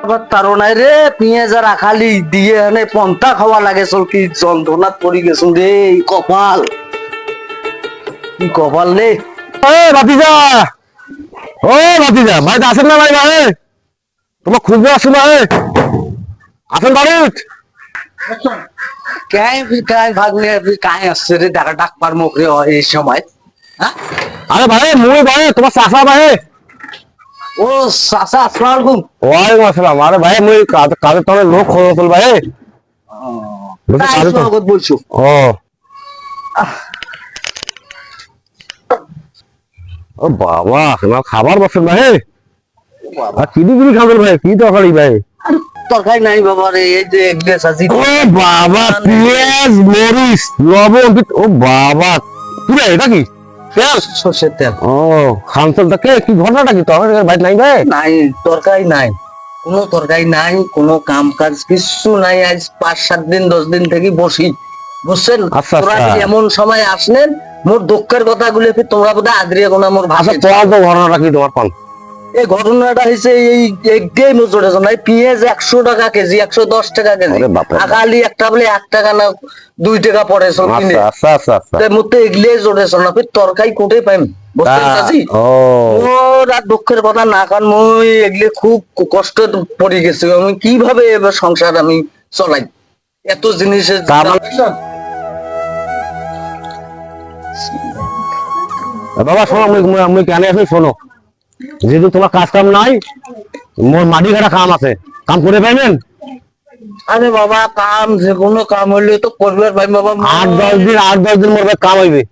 আবার তারো নাই রে পেঁয়াজ আর আখালি দিয়ে এনে পন্তা খাওয়া লাগে চল কি যন্ত্রণাত পড়ি গেছুন রে কপাল। কি কপাল রে? ও ভাতিজা ও আছেন না ভাই ভাই তোমার খুঁজতে আসছো না হে? আছেন বাড়িত? কাই কাই ভাগনে কাই আসছে রে ডাকা ডাক পার মুখ রে এই সময় হ্যাঁ? আরে ভাই মুই ভাই তোমার চাষা ভাই ও চাচা আসসালামু আলাইকুম ওয়ালাইকুম আসসালাম। আরে ভাই মুই কাজ- তোমার লোক খোঁজ ভাই। বলছি তাই ও। ও বাবা তোমার খাবার বসেন ভাই আর কি কি খাবেন ভাই? কি তরকারি ভাই? তরকারি নাই বাবা রে এই যে গ্লাস আজি ও বাবা পেঁয়াজ মরিচ লবণ ও বাবা রে এটা কি? পেঁয়াজ সর্ষের তেল। ও কি? ঘটনাটা কি? তরকারি নাই ভাই নাই তরকারি নাই। কোনো তরকারি নাই কোনো কাম কাজ কিছু নাই আজ পাঁচ সাত দিন দশ দিন থেকে বসি। বুঝছেন? আচ্ছা, তোরা আচ্ছা। এমন সময় আসলেন মোর দুঃখের কথা গুলো তোমরা বোধহয় আদরিয়ে কোনো মোর আচ্ছা ভাষা তোমার তো ঘটনাটা কি তোমার পান? এই ঘটনাটা হয়েছে এই একটাই মোচড়ে নাই পেঁয়াজ একশো টাকা কেজি একশো দশ টাকা কেজি। আকালি একটা বলে এক টাকা না দুই টাকা পড়ে সব কিনে। আচ্ছা আচ্ছা আচ্ছা। আচ্ছা মধ্যে এগলে জোরে না তরকারি কোটে পাইম? দুঃখের কথা না কারণ মই এগুলি খুব কষ্ট পড়ে গেছি। আমি কীভাবে এবার সংসার আমি চলাই? এত জিনিসের বাবা শোনো আমি আমি কেন আসি শোনো। যেহেতু তোমার কাজ কাম নাই মোর মাটি ঘাটা কাম আছে। কাম করে পাইবেন? আরে বাবা কাম যে কোনো কাম হইলে তো করবে ভাই বাবা আট দশ দিন আট দশ দিন মোর কাম হইবে।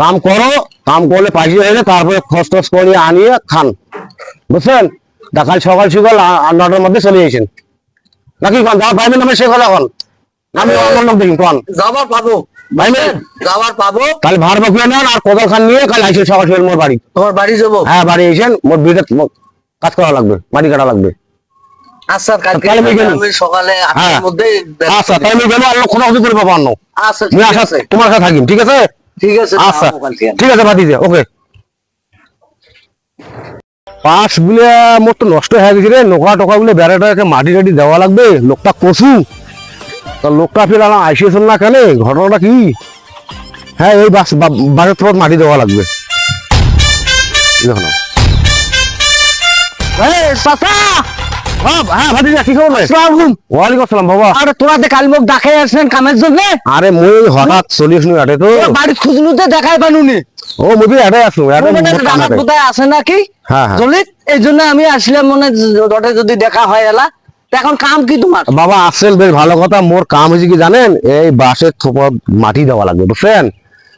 কাম করো কাম করলে পাইসি হয়ে তারপরে খস টস করে আনিয়ে খান। বুঝছেন? দেখাল সকাল সকাল আট নটার মধ্যে চলে এসেছেন নাকি কোন যাওয়া পাইবেন আমি সে কথা কোন? আমি অন্য দেখি কোন? যাবার পাবো। পাইবেন যাবার পাবো? কাল ভার বকিয়ে নেন আর কোদাল খান নিয়ে কাল আইসেন সকাল সকাল মোর বাড়ি। তোমার বাড়ি যাব? হ্যাঁ বাড়ি এসেন মোর বিড়ে কাজ করা লাগবে মাটি কাটা লাগবে। আচ্ছা কালকে আমি সকালে হ্যাঁ। আটটার মধ্যে আচ্ছা তাই আমি গেলে অন্য কোনো কিছু করে অন্য আচ্ছা ঠিক আছে। তোমার সাথে থাকিম ঠিক আছে? ঠিক আছে আচ্ছা। ঠিক আছে ভাতিজা ওকে। পাশগুলো মোর তো নষ্ট হয়ে গেছে রে নোকা টোকা গুলো বেড়াটাকে মাটি টাটি দেওয়া লাগবে লোকটা কচু। তা লোকটা আমার আইসিয়েছেন না কেন? ঘটনাটা কি? হ্যাঁ এই বাস বাসের তোমার মাটি দেওয়া লাগবে। দেখো হ্যাঁ আরে মই হঠাৎ চলি আসুন আটে তো। বাড়ি খুঁজলুতে দেখাই পানুনি ও মুভি আটে আছে নাকি? হ্যাঁ হ্যাঁ। এই জন্য আমি আসলাম মনে যদি দেখা হয় এলা। এখন কাম কি তোমার? বাবা আসছেন বেশ ভালো কথা। মোর কাম হয়েছে কি জানেন? এই বাসের মাটি দেওয়া লাগবে বুঝছেন?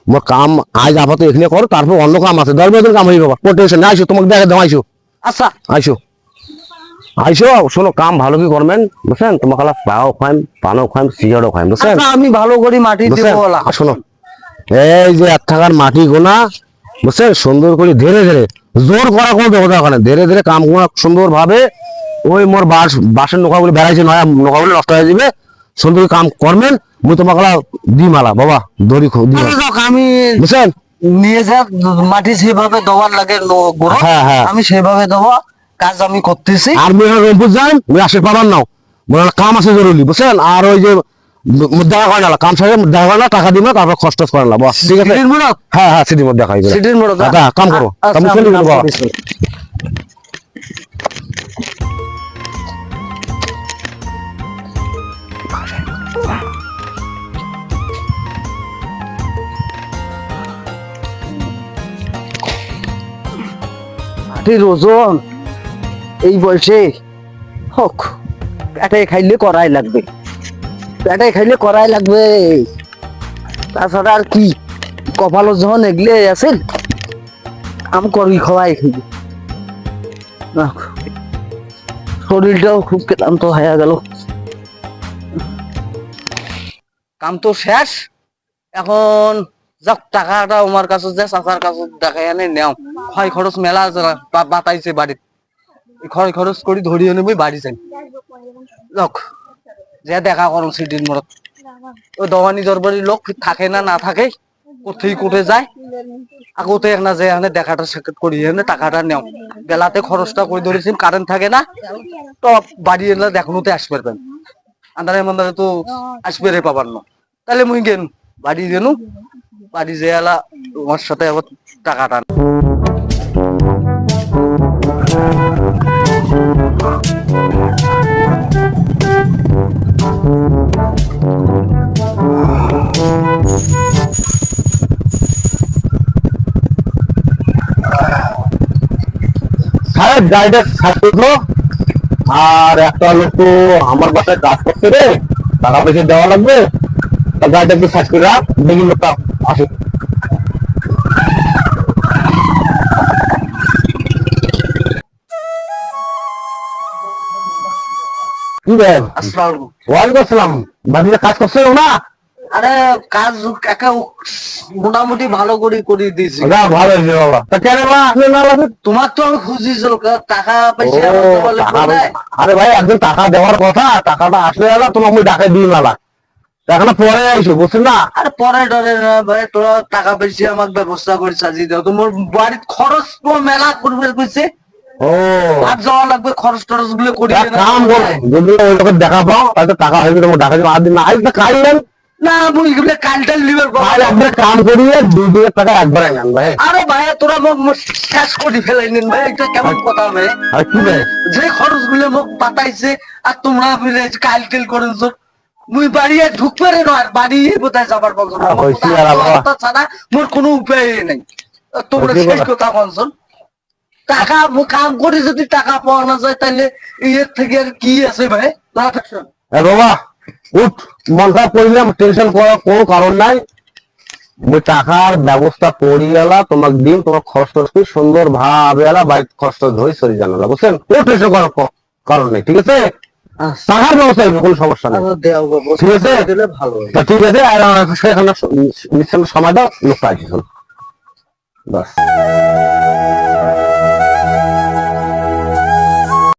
মোর কাম আজ আপাতত এখানে করো তারপর অন্য কাম আছে। দশ বছর কাম হয়ে বাবা। কোনো টেনশন না আইসো তোমাকে দেখে দাও আইসো। আচ্ছা। আইসো। আইসো শোনো কাম ভালো কি করবেন? বুঝছেন? তোমাকে খাইম পানও খাইম সিগারও খাইম বুঝছেন? আচ্ছা আমি ভালো করে মাটি দিব শোনো এই যে এক থাকার মাটি গোনা বুঝছেন? সুন্দর করে ধীরে ধীরে জোর করা কোনো ওখানে ধীরে ধীরে কাম গোনা সুন্দর ভাবে ওই মোর বাস বাসের নোকাগুলো বেড়াইছে নয়া নোকাগুলো নষ্ট হয়ে যাবে সুন্দর কাম করবেন মুই তোমাকে দি মালা বাবা দড়ি খো দি আমি বুঝছেন? নিয়ে যা মাটি সেভাবে দেওয়ার লাগে হ্যাঁ, হ্যাঁ। আমি সেভাবে দেবো কাজ আমি করতেছি। আর মুই রংপুর যাই মুই আসে পাবার নাও। মোর কাম আছে জরুরি বুঝছেন? আর ওই যে দেখা হয় না কাম সাথে দেখা হয় না টাকা দিব তারপর খরচ করে না বস ঠিক আছে? হ্যাঁ হ্যাঁ সিটির মধ্যে দেখাই সিটির মোড়ক, দাদা কাম করো। মাটির ওজন এই বয়সে, হোক, পেটে খাইলে করাই লাগবে। পেটে খাইলে করাই লাগবে। তাছাড়া আর কি কপালও যখন এগলে আছে আম করি খাওয়াই খাইবে। শরীরটাও খুব ক্লান্ত হয়ে গেল। কাম তো শেষ। এখন যাক টাকাটা আমার কাছে যে চাচার কাছে দেখাই আনে নেও। ক্ষয় খরচ মেলা বাতাইছে বাড়িতে ক্ষয় খরচ করি ধরিয়ে নেবই বাড়ি যাই যাক যে দেখা করুন সিটির মোড়ত ওই দোকানি দরবারি লোক থাকে না না থাকে কোথায় কোটে যায়। আগতে এক না যে এখানে দেখাটা সাক্ষাৎ করি এখানে টাকাটা নেও। বেলাতে খরচটা করে ধরেছি কারেন্ট থাকে না। তো বাড়ি এলে দেখানোতে আসবে পারবেন আন্ধারে মান্ধারে তো আসবে রে পাবার না। তাহলে মুই গেন বাড়ি গেনু। বাড়ি যে এলা সাথে আবার টাকাটা আর একটা লোক আমার বাসায় কাজ করছে রে। টাকা পয়সা দেওয়া লাগবে। তা গাড়িটা একটু সাইড করে রাখ। আসে কাজ করছে না? আরে কাজ মোটামুটি ভালো করে করে দিয়েছি। না ভালো বাবা। তা কেন না তোমার তো আমি খুঁজিছিল টাকা পয়সা? আরে ভাই একদিন টাকা দেওয়ার কথা টাকাটা আসলে তোমাকে আমি ডাকে দিই মেলা টাকাটা পরে আইসো বুঝছেন না? আরে পরে ডরে না ভাই তোরা টাকা পয়সা আমাকে ব্যবস্থা করে সাজিয়ে দাও। তোমার বাড়ির খরচ তো মেলা করবে কইছে ও। আর যাওয়া লাগবে খরচ টরচগুলো করি কাম করো যদি ওই লোকের দেখা পাও তাহলে টাকা হয়ে ডাকা দিবো। আর দিন না আজ তো খাইলেন না মুই এগুলো কালটা লিভার আর একবার কাম করিয়ে দুই দিনের টাকা একবারে নেন ভাই। আরে ভাই তোরা মোক শেষ করে ফেলাই নিন ভাই। এটা কেমন কথা ভাই? আর কি ভাই? যে খরচগুলো মোক পাতাইছে আর তোমরা কাল টেল করেছ। মুই বাড়ি আর ঢুকবে রে নয় বাড়ি কোথায় যাবার বলছো। ছাড়া মোর কোনো উপায় নেই। তোমরা শেষ কথা বলছো টাকা কাম করে যদি টাকা পাওয়া না যায় তাহলে এর থেকে আর কি আছে ভাই? বাবা উঠ মন খারাপ করলাম টেনশন করার কোনো কারণ নাই। টাকার ব্যবস্থা করি এলা তোমাকে দিন তোমার খরচ টরচ করে সুন্দর ভাবে এলা বাইক খরচ ধরে সরি জানালা বুঝছেন? কোনো টেনশন করার কারণ নেই ঠিক আছে? টাকার ব্যবস্থা হবে, কোনো সমস্যা নেই। ঠিক আছে? তা ঠিক আছে আর সেখানে নিশ্চয় সময় দাও লোকটা আসি বাস।